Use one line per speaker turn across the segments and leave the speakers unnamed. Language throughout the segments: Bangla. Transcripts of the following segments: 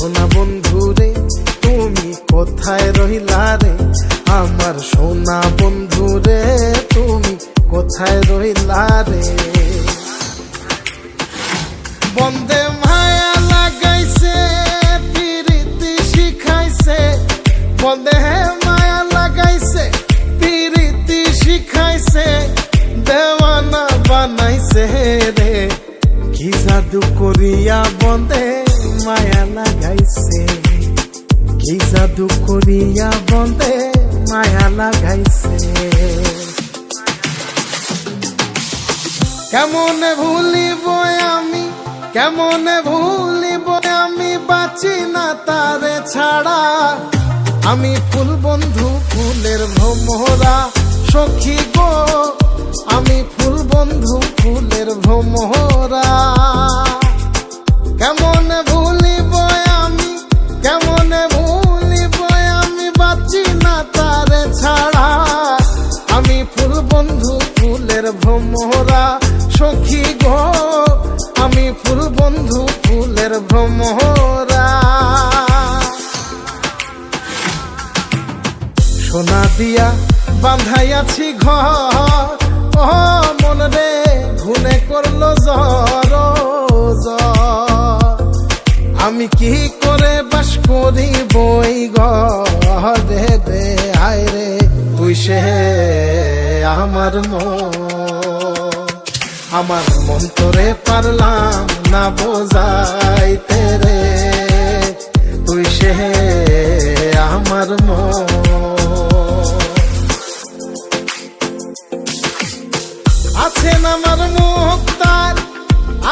সোনা বন্ধুরে তুমি কোথায় রইলা রে? আমার সোনা বন্ধুরে তুমি কোথায় রইলা রে? বন্দে মায়া লাগাইছে, পিরিতি শিখাইছে। বন্দে মায়া লাগাইছে, পিরিতি শিখাইছে। দেওয়ানা বানাইছে রে। কি জাদু করিয়া বন্দে মায়া লাগাইছে কি জাদু করিয়া বন্দে মায়া লাগাইছে কেমন ভুলিব আমি, কেমন ভুলিব আমি, বাঁচি না তারে ছাড়া। আমি ফুল বন্ধু, ফুলের ভ্রমরা সখী গো। আমি ফুল বন্ধু, ফুলের ভ্রমরা ফুলের ভ্রমরা সখী গো, আমি ফুল বন্ধু, ফুলের ভ্রমরা সোনা দিয়া বান্ধাইয়াছি ঘর, ও মন রে ঘুনে করল জ্বর। আমি কি করে বাস করি বই ঘরে রে আয় রে, তুই সে আমার মন আমার মন তোরে পারলাম না বোঝাইতে রে। তুই সে আমার মন। আছেন আমার মুক্তার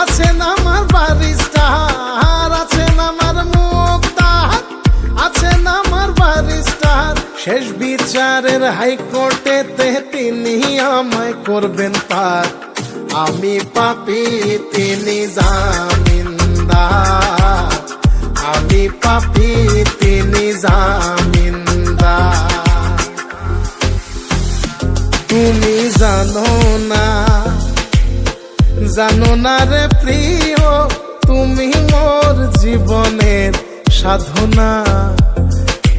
আছেন আমার বারিস্টার আছেন আমার মুক্তার আছেন আমার বারিস্টার শেষ বিচারের হাইকোর্টেতে তিনি আমায় করবেন পার। আমি পাপি, তিনি জামিনদার আমি পাপি, তিনি জামিনদার তুমি জানো না জানো না রে প্রিয়, তুমি মোর জীবনের সাধনা।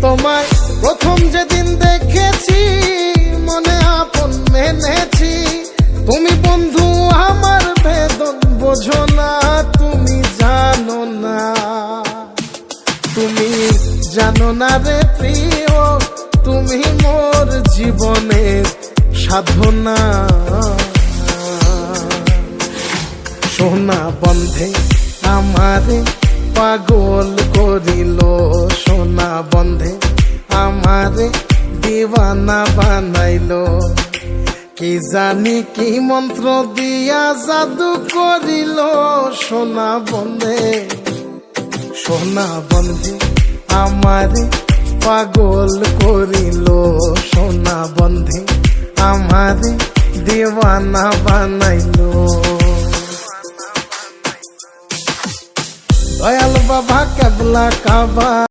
তোমায় প্রথম যেদিন দেখেছি, মনে আপন মেনেছি। তুমি বন্ধু বোঝো না, তুমি জানো না। তুমি জানো না রে প্রিয়, তুমি মোর জীবনের সাধনা। সোনা বন্ধে আমারে পাগল করিল, সোনা বন্ধে আমারে দিওয়ানা বানাইলো। কি জানি কি মন্ত্র দিয়া জাদু করিল সোনা বন্ধে সোনা বন্ধে আমারে পাগল করিল, সোনা বন্ধে আমারে দেওয়ানা বানাইল। দয়াল বাবা, কেবলা কাবা।